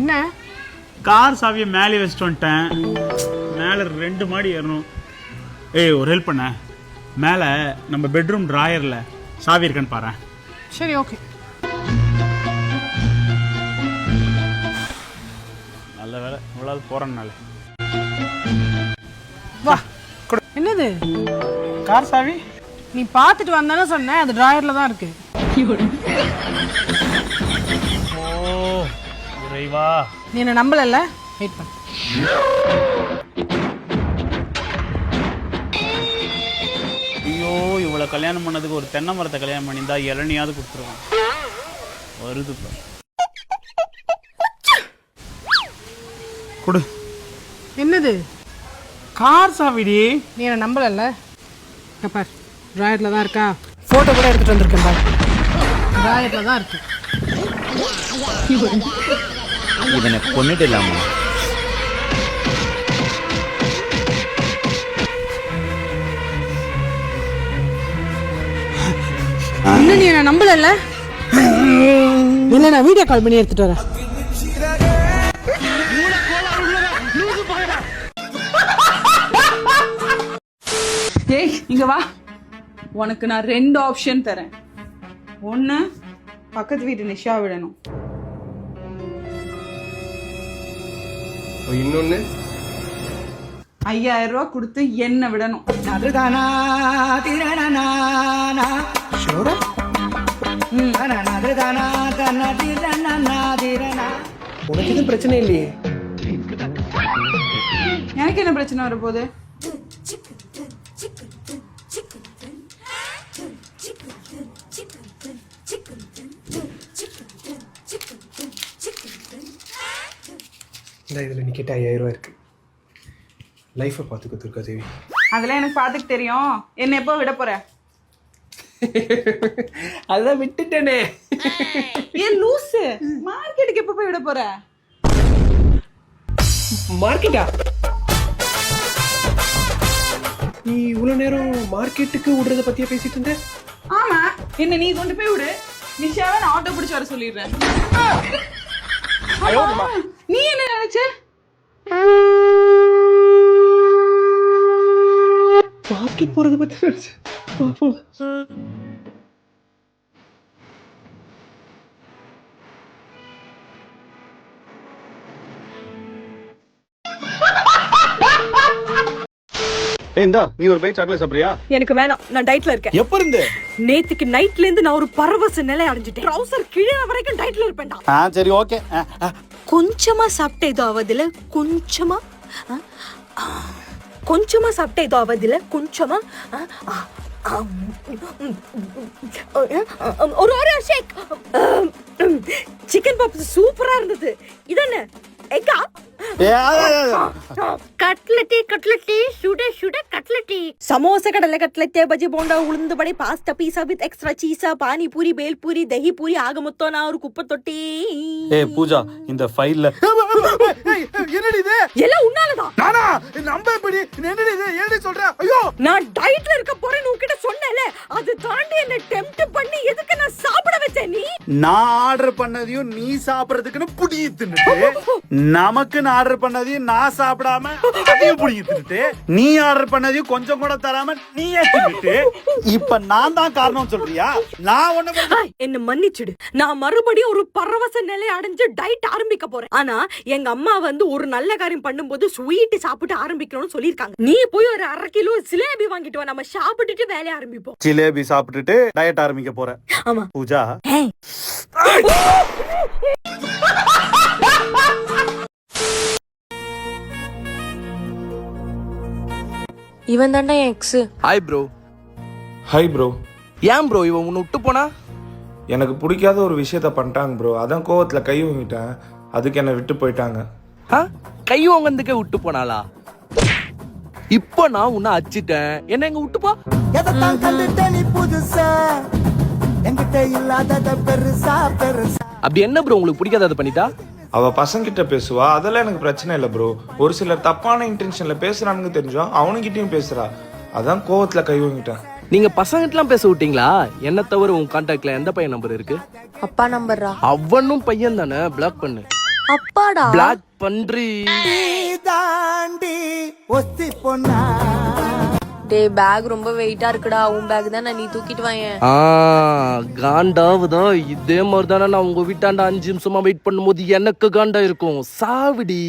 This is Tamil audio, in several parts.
என்ன? கார் சாவியை மேலே வச்சுட்டு வந்துட்டேன். மேலே ரெண்டு மாடி ஏறணும். ஏய் ஒரு ஹெல்ப் பண்ண. மேலே நம்ம பெட்ரூம் ட்ராயரில் சாவி இருக்கான்னு பாரு. சரி ஓகே நல்ல வேலை. இவ்வளோ போகிறேன்னால வா. என்னது? கார் சாவி? நீ பார்த்துட்டு வந்தானே சொன்னேன் அது டிராயர்ல தான் இருக்கு. இறைவா. நீ என்ன நம்பலல்ல? வெயிட் பண்ணு. ஐயோ இவ்வளோ கல்யாணம் பண்ணதுக்கு ஒரு தென்னை மரத்தை கல்யாணம் பண்ணியிருந்தா இளநியாவது கொடுத்துருவான். வருது இப்போ. கொடு. என்னது? கார் சாவிடி. நீ என்ன நம்பலல்ல? இங்க பார். டிராயர்ல தான் இருக்கா? போட்டோ கூட எடுத்துட்டு வந்திருக்கேன் பார். டிராயர்ல தான் இருக்கு. இவனை கொன்னுடலாமா? இன்னும் நீ என்ன நம்பலல்ல? இல்ல நான் வீடியோ கால் பண்ணி எடுத்துட்டு வரேன். ஏய் இங்க வா. உனக்கு நான் ரெண்டு ஆப்ஷன் தரேன். ஒன்று பக்கத்து வீட்டு நிஷா விடணும். இன்னொன்னு? ஐயாயிரம் ரூபாய் கொடுத்து என்ன விடணும். உனக்கு எதுவும் பிரச்சனை இல்லையே? எனக்கு என்ன பிரச்சனை வரப்போகுது? இந்த இதில் நீ கேட்ட ஐயாயிரம் இருக்கு. லைஃப்பை பார்த்துக்க துர்கா தேவி. அதெல்லாம் எனக்கு பார்த்துக்கு தெரியும். என்ன எப்போ விட போற? அதான் விட்டுட்டேனே. ஏன் லூசு. மார்க்கெட்டுக்கு எப்போ போய் விட போற? மார்க்கெட்டா? நீ இவ்வளோ நேரம் மார்க்கெட்டுக்கு விடுறத பத்தியா பேசிட்டு இருந்த? ஆமா. என்ன நீ கொண்டு போய் விடு. நிஷாவை நான் ஆட்டோ பிடிச்சு வர சொல்லிடுறேன். நீ என்ன நினைச்ச? மார்க்கெட் போறத பத்தி நினைச்சேன். ஏண்டா நீ ஒரு பைக் சாக்லேட் சாப்பிடுறியா? எனக்கு வேணாம். நான் டயட்ல இருக்கேன். எப்ப இருந்து? நேத்துக்கு நைட்ல இருந்து நான் ஒரு பரவச நிலை அடைஞ்சிட்டேன். ட்ரவுசர் கீழே வரைக்கும் டயட்ல இருப்பேன்டா. ஆ சரி ஓகே கொஞ்சமா சாப்பிட்ட ஏதோ ஆவதுல கொஞ்சமா கொஞ்சமா சாப்பிட்ட ஏதோ ஆவதுல கொஞ்சமா ஒரு ஒரு ஷேக் சிக்கன் பாப்ஸ் சூப்பரா இருந்தது. இதானே எக்கா? கட்லட்டி கட்லட்டி சுட சுட கட்லட்டி. சமோசா கடலை கட்லெட் பஜ்ஜி போண்டா உளுந்து vada pasta pizza with extra seesaw pani puri bhel puri dahi puri ஆக மொத்தம் நான் ஒரு குப்பை தொட்டி பூஜா இந்த ஃபைல்ல என்னடி இது? எல்லாம் உன்னாலதான். நானா? நம்ப எப்படி? என்னடி இது? என்னடி சொல்ற? ஐயோ! நான் டயட்ல இருக்க போறேன்னு உன்கிட்ட சொன்னேன்ல. அது தாண்டி என்ன டெம்ப்ட் பண்ணி எதுக்கு நான் ஆர்டர் பண்ணதையும் நீ சாப்பிடுறதுக்குன்னு புடிங்கி தின்னுட்டு நமக்குன்னு ஆர்டர் பண்ணதையும் நான் சாப்பிடாம அதையும் புடிங்கி தின்னுட்டு நீ ஆர்டர் பண்ணதையும் கொஞ்சம் கூட தராம நீயே தின்னுட்டு இப்ப நான் தான் காரணம் சொல்றியா? நான் ஒண்ணு என்ன மன்னிச்சிடு. நான் மறுபடியும் ஒரு பரவச நிலை அடைஞ்சு டயட் ஆரம்பிக்க போறேன். ஆனா எங்க அம்மா வந்து ஒரு நல்ல காரியம் பண்ணும்போது ஸ்வீட் சாப்பிட்டு ஆரம்பிக்கணும்னு சொல்லிருக்காங்க நீ போய் ஒரு அரை கிலோ சிலேபி வாங்கிட்டு வா. நம்ம சாப்பிட்டுட்டு வேலையை ஆரம்பிப்போம். ஜிலேபி சாப்பிட்டுட்டு டயட் ஆரம்பிக்க போறேன். ஆமா. பூஜா. இவன் தாண்டா என் ex hi bro hi bro ஏன் ப்ரோ இவன் உன்னை விட்டு போனா? எனக்கு பிடிக்காத ஒரு விஷயத்த பண்ணிட்டாங்க ப்ரோ அதான் கோவத்தில் கை வாங்கிட்டேன். அதுக்கு என்னை விட்டு போயிட்டாங்க. ஆ? கை வாங்கறதுக்கே விட்டு போனாளா? இப்போ நான் உன்னை அச்சிட்டேன் என்ன எங்க விட்டு போ. அப்படி என்ன ப்ரோ உங்களுக்கு பிடிக்காதது பண்ணிட்டா? அவ பசங்கிட்ட பேசுவா. அதெல்லாம் எனக்கு பிரச்சனை இல்லை ப்ரோ ஒரு சிலர் தப்பான இன்டென்ஷன்ல பேசுறானுங்க தெரிஞ்சோ அவனுங்கிட்டயும் பேசுறா. அதான் கோவத்துல கை வாங்கிட்டேன். நீங்க பசங்கிட்டலாம் பேச விட்டீங்களா? என்ன தவிர உன் கான்டாக்ட்ல எந்த பையன் நம்பர் இருக்கு? அப்பா நம்பர்ரா அவனும் பையன் தானே. பிளாக் பண்ணு. அப்பாடா? பிளாக் பன்றி டேய் பேக் ரொம்ப வெயிட்டா இருக்குடா. உன் பேக் தான் நீ தூக்கிட்டு வாயேன். ஆ காண்டாவுதா? இதே மாதிரி தானே நான் உங்க வீட்டாண்ட அஞ்சு நிமிஷமா வெயிட் பண்ணும்போது எனக்கு காண்டா இருக்கும். சாவிடி.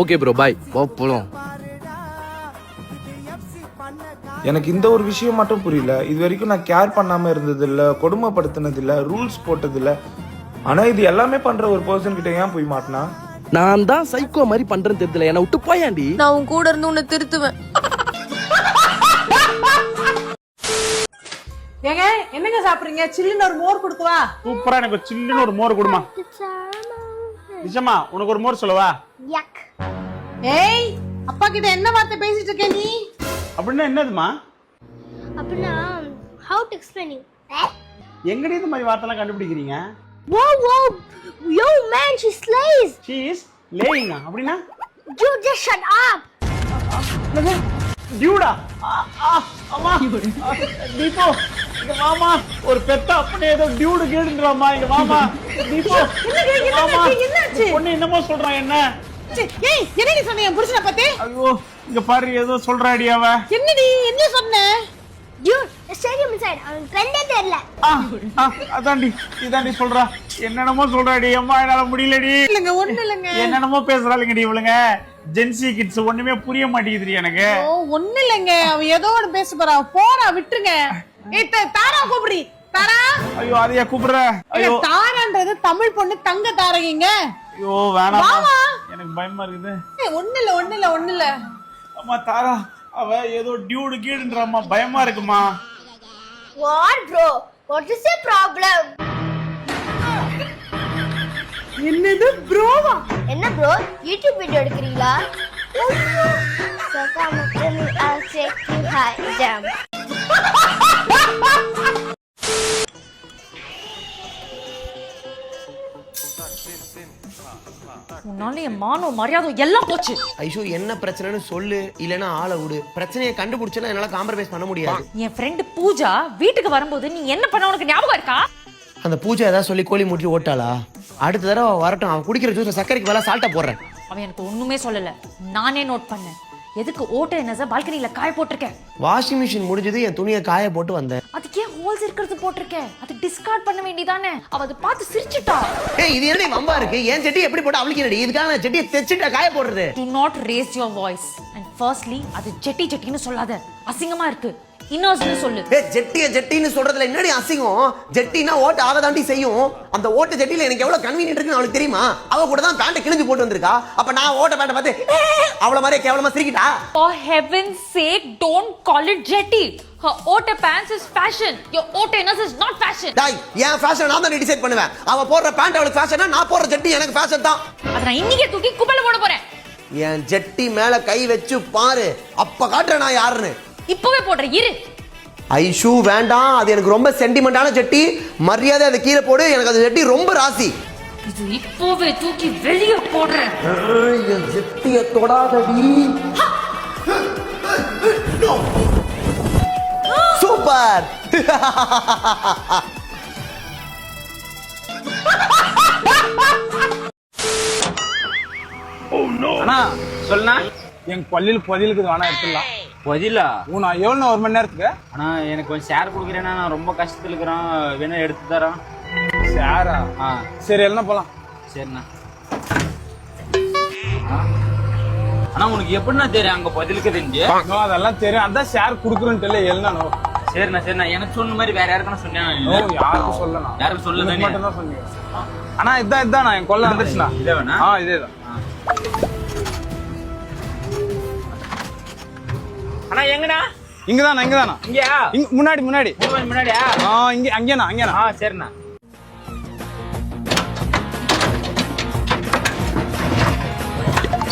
ஓகே ப்ரோ பாய் போலாம். எனக்கு இந்த ஒரு விஷயம் மட்டும் புரியல. இது வரைக்கும் நான் கேர் பண்ணாம இருந்தது இல்ல கொடுமைப்படுத்தினது இல்ல ரூல்ஸ் போட்டது இல்ல ஆனா இது எல்லாமே பண்ற ஒரு பர்சன் கிட்ட ஏன் போய் மாட்டினா? நான் தான் சைக்கோ மாதிரி பண்றேன்னு தெரியல. என்ன விட்டு போயாண்டி. நான் உன் கூட இருந்து உன்னை திருத்துவேன். ஏங்க என்னங்க சாப்பிடுறீங்க? சில்லுன்னு ஒரு மோர் கொடுக்கவா சூப்பரா எனக்கு ஒரு சில்லுன்னு ஒரு மோர் கொடுமா. நிஜமா உனக்கு ஒரு மோர் சொல்லவா? ஏய் அப்பா கிட்ட என்ன வார்த்தை பேசிட்டு இருக்க நீ? அப்படின்னா என்னதுமா அப்படின்னா ஹவு டு எக்ஸ்பிளைன் எங்கடி இந்த மாதிரி வார்த்தைலாம் கண்டுபிடிக்கிறீங்க? Whoa, whoa! Yo, man, she slays! Cheese லேயிங்க அப்படின்னா? You just shut up! டியூடா? அம்மா. தீபோ இங்க மாமா ஒரு பெத்த அப்பனே ஏதோ டியூடு கேடுன்றாமா இங்க மாமா தீபோ மாமா? பொண்ணு என்னமோ சொல்றான் என்ன? ஏய் என்னடி சொன்ன என் புருஷனை பத்தி ஐயோ இங்க பாரு ஏதோ சொல்றாடி அவ. என்னடி என்ன சொன்ன? அதான்டி இதாண்டி சொல்றா. என்னென்னமோ சொல்றாடி அம்மா என்னால முடியலடி. இல்லங்க ஒண்ணு இல்லங்க. என்னென்னமோ பேசுறாளுங்கடி இவளுங்க. ஜென்சி கிட்ஸ் ஒண்ணுமே புரிய மாட்டேங்குதுடி எனக்கு. ஓ ஒண்ணு இல்லங்க. அவ ஏதோ ஒண்ணு பேச போறா. போறா விட்டுருங்க. தாரா கூப்பிடி. தாரா. ஐயோ அதையா கூப்பிடுற? ஐயோ. தாரான்றது தமிழ் பொண்ணு தங்க தாரகிங்க. ஐயோ வேணாம். எனக்கு பயமா இருக்குது. ஏய், ஒண்ணு இல்ல ஒண்ணு இல்ல ஒண்ணு இல்ல. அம்மா தாரா. அவ ஏதோ டியூடு கீடுன்றாம்மா பயமா இருக்குமா? What bro what is the problem என்னது ப்ரோவா என்ன ப்ரோ யூடியூப் வீடியோ எடுக்கிறீங்களா? சக்கா மக்கள் I'll take you உன்னால என் மானம் மரியாதை எல்லாம் போச்சு. ஐஷோ என்ன பிரச்சனைன்னு சொல்லு இல்லைன்னா ஆளை விடு. பிரச்சனையை கண்டுபிடிச்சனா என்னால காம்ப்ரமைஸ் பண்ண முடியாது. என் ஃப்ரெண்டு பூஜா வீட்டுக்கு வரும்போது நீ என்ன பண்ண உனக்கு ஞாபகம் இருக்கா? அந்த பூஜை ஏதாவது சொல்லி கோழி மூட்டி ஓட்டாளா? அடுத்த தடவை வரட்டும் அவன் குடிக்கிற ஜூஸ் சர்க்கரைக்கு வேலை சால்ட்டா போடுறேன். அவன் எனக்கு ஒண்ணுமே சொல்லல. நானே நோட் பண்ணேன். எதுக்கு ஓட்ட என்ன பால்கனில காய போட்டிருக்கேன்? வாஷிங் மிஷின் முடிஞ்சது என் துணியை காய போட்டு வந்தேன். அதுக்கு ஏன் ஹோல்ஸ் இருக்கிறது போட்டிருக்கேன்? அது டிஸ்கார்ட் பண்ண வேண்டியதானே? அவ அதை பார்த்து சிரிச்சிட்டா. ஏய் இது என்ன வம்பா இருக்கு? என் செட்டி எப்படி போட்டு அவளுக்கு என்னடி இதுக்காக நான் செட்டியை தைச்சிட்டா காய போடுறது. Do not raise your voice and firstly அது ஜெட்டி ஜெட்டின்னு சொல்லாத. அசிங்கமா இருக்கு. இன்னொன்னு சொல்லு. ஏ ஜெட்டிய ஜெட்டின்னு சொல்றதுல என்னடி அசிங்கம்? ஜெட்டினா ஓட்ட ஆக தாண்டி செய்யும். அந்த ஓட்ட ஜெட்டில எனக்கு எவ்வளவு கன்வீனியன்ட் இருக்குன்னு அவளுக்கு தெரியுமா? அவ கூட தான் பேண்ட கிழிஞ்சு போட்டு வந்திருக்கா. அப்ப நான் ஓட்ட பேண்ட பார்த்து அவள மாதிரியே கேவலமா சிரிக்கிட்டா? For heaven's sake, don't call it jetty. Her otter pants is fashion. Your otterness is not fashion. டாய் என் ஃபேஷன் நான் தான் டிசைட் பண்ணுவேன். அவ போடுற பேண்ட் அவளுக்கு ஃபேஷனா நான் போடுற ஜெட்டி எனக்கு ஃபேஷன் தான். அதை நான் இன்னைக்கே தூக்கி குப்பையில போட போறேன். என் ஜெட்டி மேல கை வச்சு பாரு. அப்ப காட்டுறேன் நான் யாருன்னு. இப்பவே போடுறேன் இரு. ஐஷு வேண்டாம். அது எனக்கு ரொம்ப சென்டிமெண்டான ஜெட்டி மரியாதை அதை கீழே போடு. எனக்கு அது ஜெட்டி ரொம்ப ராசி. இது இப்போவே தூக்கி வெளியே போடுறேன் ஜெட்டிய தொடாதடி. சூப்பர். அண்ணா சொல்லுண்ணா. என் பள்ளியில் பதிலுக்கு வேணா எடுத்துடலாம். பதிலா? நான் எவ்வளோ ஒரு மணி நேரத்துக்கு? ஆனா எனக்கு கொஞ்சம் ஷேர் கொடுக்குறேன்னா நான் ரொம்ப கஷ்டத்துல இருக்கிறேன் வேணா எடுத்து தரோம் சாரா ஆ? சரி எல்லாம் போலாம். சரிண்ணா. ஆனா உனக்கு எப்படிண்ணா தெரியும் அங்க பதிலுக்கு தெரிஞ்சு அதெல்லாம் தெரியும். அதான் ஷேர் குடுக்குறேன்ட்டு எழுதானோ சரிண்ணா சரிண்ணா. எனக்கு சொன்ன மாதிரி வேற யாருக்கான சொன்னேன்? ஓ யாருக்கும் சொல்லலாம் யாருக்கும் சொல்ல உனக்கு தானே மட்டும் தான் சொன்னீங்க. அண்ணா இதான் இதான் என் கொல்ல வந்துருச்சுண்ணா. இதே வேணா ஆ இதே தான் அண்ணா எங்கண்ணா? இங்கதானா இங்கதானா இங்கயா? இங்க முன்னாடி முன்னாடி. முன்னாடியா? ஆ இங்க அங்கேனா அங்கேனா ஆ சரிண்ணா.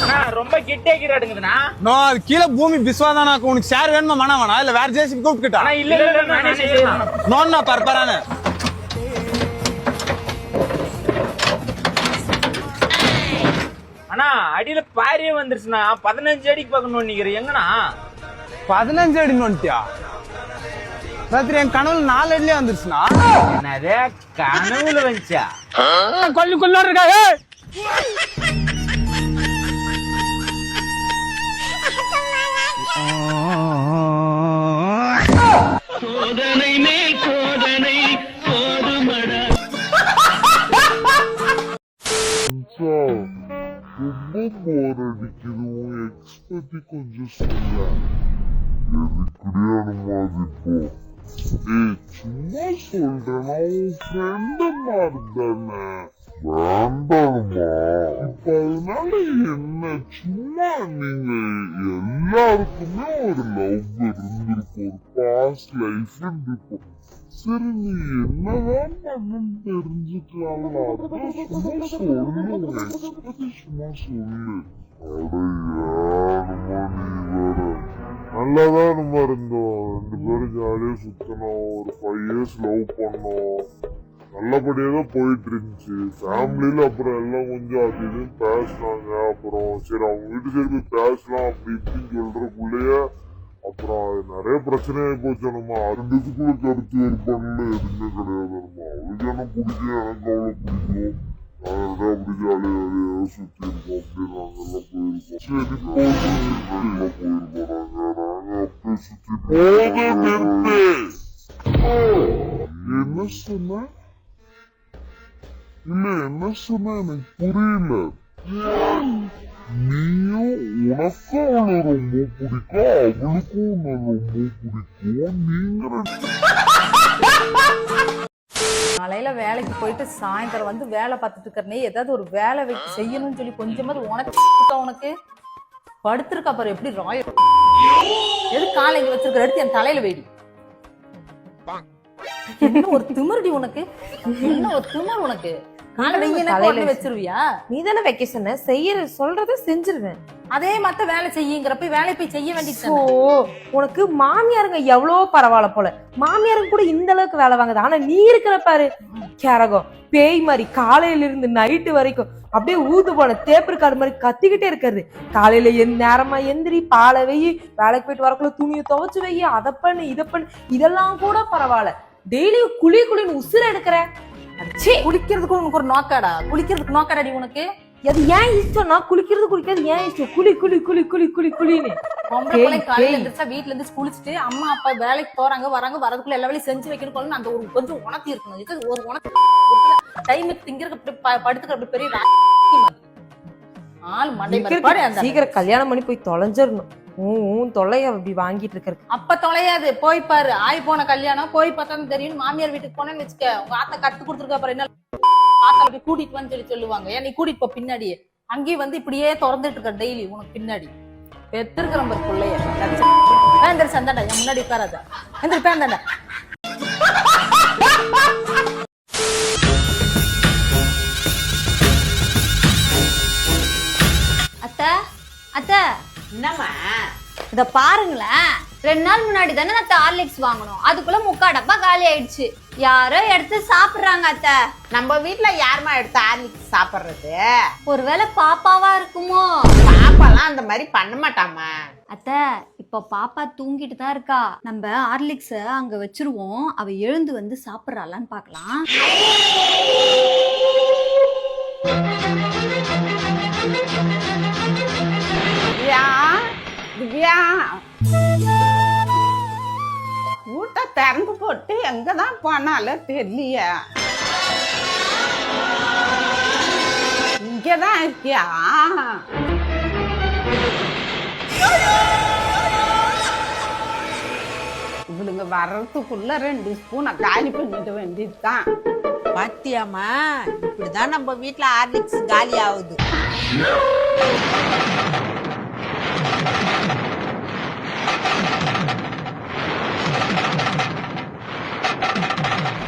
அண்ணா ரொம்ப கிட்டேக்கிறாடுங்கண்ணா நோ அது கீழே பூமி பிஸ்வாதானா உனக்கு ஷேர் வேணுமா மனா வேணா இல்ல வேற ஜேசிபி கூப்பிட்டுக்கிட்டா? அண்ணா இல்ல இல்ல நானே செய்யறேன் நோன்னா பரப்பரானு அண்ணா. அடியில பாரியே வந்துருச்சுண்ணா. பதினஞ்சு அடிக்கு பார்க்கணும் நிக்கிறேன் எங்கண்ணா? பதினஞ்சு அடி வந்துட்டியா? ராத்திரி என் கனவுல நாலு அடிலே வந்துருச்சுனா என்னதே? கனவுல வந்துச்சா? கொல்லு கொல்லா இருக்கா? ஏய்! ரொம்ப எக்ஸ் பத்தி கொஞ்சம் சொல்ல எதுக்குடி அனுமாதி இப்போ ஏய் சும்மா சொல்றேன் உன் ஃப்ரெண்டு மாதிரி தானே வேண்டாம்மா இப்ப அதனால என்ன சும்மா நீங்க எல்லாருக்குமே ஒரு லவ் இருந்திருக்கும் ஒரு பாஸ்ட் லைஃப் இருக்கும் சரி நீ என்னதான் பண்ணு தெரிஞ்சுக்கலாம்ல அதான் சும்மா சொல்லு உன் ex பத்தி சும்மா சொல்லு நல்லாதான் நம்ம இருந்தோம் ரெண்டு பேரும் ஜாலியா சுத்தணும் ஒரு ஃபைவ் இயர்ஸ் லவ் பண்ணோம் நல்லபடியா தான் போயிட்டு இருந்துச்சு ஃபேமிலியில அப்புறம் எல்லாம் கொஞ்சம் அது இதுன்னு பேசினாங்க அப்புறம் சரி அவங்க வீட்டு சைடு போய் பேசலாம் அப்படி இப்படின்னு சொல்றதுக்குள்ளேயே அப்புறம் அது நிறைய பிரச்சனை ஆகி போச்சு நம்ம ரெண்டுத்துக்குள்ள கருத்து வேறுபாடுல எதுவுமே கிடையாது நம்ம அவளுக்கு என்ன பிடிக்கும் எனக்கு அவளை பிடிக்கும் நாங்க அப்படி ஜாலியா ஜாலியா சுத்தி இருக்கோம் அப்படி நாங்க எல்லாம் போயிருக்கோம் சரி போதும் எல்லாம் போயிருக்கோம் நாங்க நாங்க அப்படியே சுத்தி போதும் நிறுத்து என்ன சொன்ன இல்ல என்ன சொன்ன எனக்கு புரியல நீயும் உனக்கும் அவளை ரொம்ப பிடிக்கும் அவளுக்கும் உன்னை ரொம்ப பிடிக்கும் நீங்க ரெண்டு காலையில வேலைக்கு போயிட்டு சாயந்தரம் வந்து வேலை பார்த்துட்டு இருக்கிறனே ஏதாவது ஒரு வேலை செய்யணும்னு சொல்லி கொஞ்சமாவது உனக்கு உனக்கு? படுத்திருக்கா பாரு எப்படி ராய எது காலை இங்க வச்சிருக்கிற எடுத்து என் தலையில வைடி. என்ன ஒரு திமிருடி உனக்கு? என்ன ஒரு திமிர் உனக்கு? காலை வெயில கொண்டு வச்சிருவியா? நீ தானே வைக்க சொன்ன? செய்யற சொல்றத செஞ்சிருவேன். அதே மத்த வேலை செய்யுங்கிறப்ப வேலை போய் செய்ய ஓ வேண்டியது உனக்கு மாமியாருங்க எவ்வளோ பரவாயில்ல போல. மாமியாருங்க கூட இந்த அளவுக்கு வேலை வாங்குது. ஆனா நீ இருக்கிற பாரு கேரகம் பேய் மாதிரி காலையில இருந்து நைட்டு வரைக்கும் அப்படியே ஊது போன தேப்பர் காடு மாதிரி கத்திக்கிட்டே இருக்கிறது. காலையில எந்த நேரமா எந்திரி பாலை வெயி வேலைக்கு போயிட்டு வரக்குள்ள துணியை துவைச்சு வெயி அதை பண்ணு இதை பண்ணு. இதெல்லாம் கூட பரவாயில்ல. டெய்லியும் குழி குழின்னு உசுர எடுக்கிற. குளிக்கிறதுக்கு உனக்கு ஒரு நோக்காடா குளிக்கிறதுக்கு நோக்காடாடி உனக்கு? அது ஏன் இஷ்டம்னா குளிக்கிறது குளிக்கிறது ஏன் இஷ்டம்? குளி குளி குளி குளி குளி குளின்னு. காலையில பேய். எந்திரிச்சா வீட்ல இருந்து குளிச்சுட்டு அம்மா அப்பா வேலைக்கு போறாங்க வராங்க வரதுக்குள்ள எல்லா வேலையும் செஞ்சு வைக்கணும் அந்த ஒரு கொஞ்சம் உணர்த்தி இருக்கணும். இது ஒரு உணர்த்தி டைமுக்கு திங்கிறதுக்கு படுத்துக்கிற அப்படி பெரிய. ஆள் மண்டை சீக்கிரம் கல்யாணம் பண்ணி போய் தொலைஞ்சிடணும். உன் உன் தொல்லைய அப்படி வாங்கிட்டு இருக்கிறது. அப்ப தொலையாது. போய் பாரு. ஆய் போன கல்யாணம் போய் பார்த்தா தெரியும். மாமியார் வீட்டுக்கு போனேன்னு வச்சுக்க உங்க ஆத்தா கத்து கொடுத்துருக்கா பாரு என்ன ஆத்தா அப்படி கூட்டிட்டு வந்து சொல்லி சொல்லுவாங்க. ஏன் நீ கூட்டிட்டு போ பின்னாடியே. அங்கேயே வந்து இப்படியே திறந்துட்டு இருக்க டெய்லி உனக்கு பின்னாடி. பெத்திருக்கிற பாரு பிள்ளைய. வேந்தர் சந்தாடா என் முன்னாடி உட்காராத. எந்திரி பேந்தாண்டா அத்த அத்த. என்னம்மா? இத பாருங்களேன். ரெண்டு நாள் முன்னாடி தானே நான் ஹார்லிக்ஸ் வாங்கணும் அதுக்குள்ள முக்கா டப்பா காலி ஆயிடுச்சு. யாரோ எடுத்து சாப்பிடுறாங்க அத்த. நம்ம வீட்ல யாருமா எடுத்து ஹார்லிக்ஸ் சாப்பிடுறது? ஒருவேளை பாப்பாவா இருக்குமோ? பாப்பாலாம் அந்த மாதிரி பண்ண மாட்டாமா அத்த இப்ப பாப்பா தூங்கிட்டு தான் இருக்கா. நம்ம ஹார்லிக்ஸ அங்க வச்சிருவோம். அவ எழுந்து வந்து சாப்பிடுறாளான்னு பார்க்கலாம். திவ்யா வீட்டை திறந்து போட்டு எங்க தான் போனாலும் தெரியல இங்கதான் இருக்கியா? இவளுங்க வர்றதுக்குள்ள ரெண்டு ஸ்பூனை காலி பண்ணிட வேண்டியதுதான். பாத்தியாமா இப்படிதான் நம்ம வீட்டுல ஹார்லிக்ஸ் காலி ஆகுது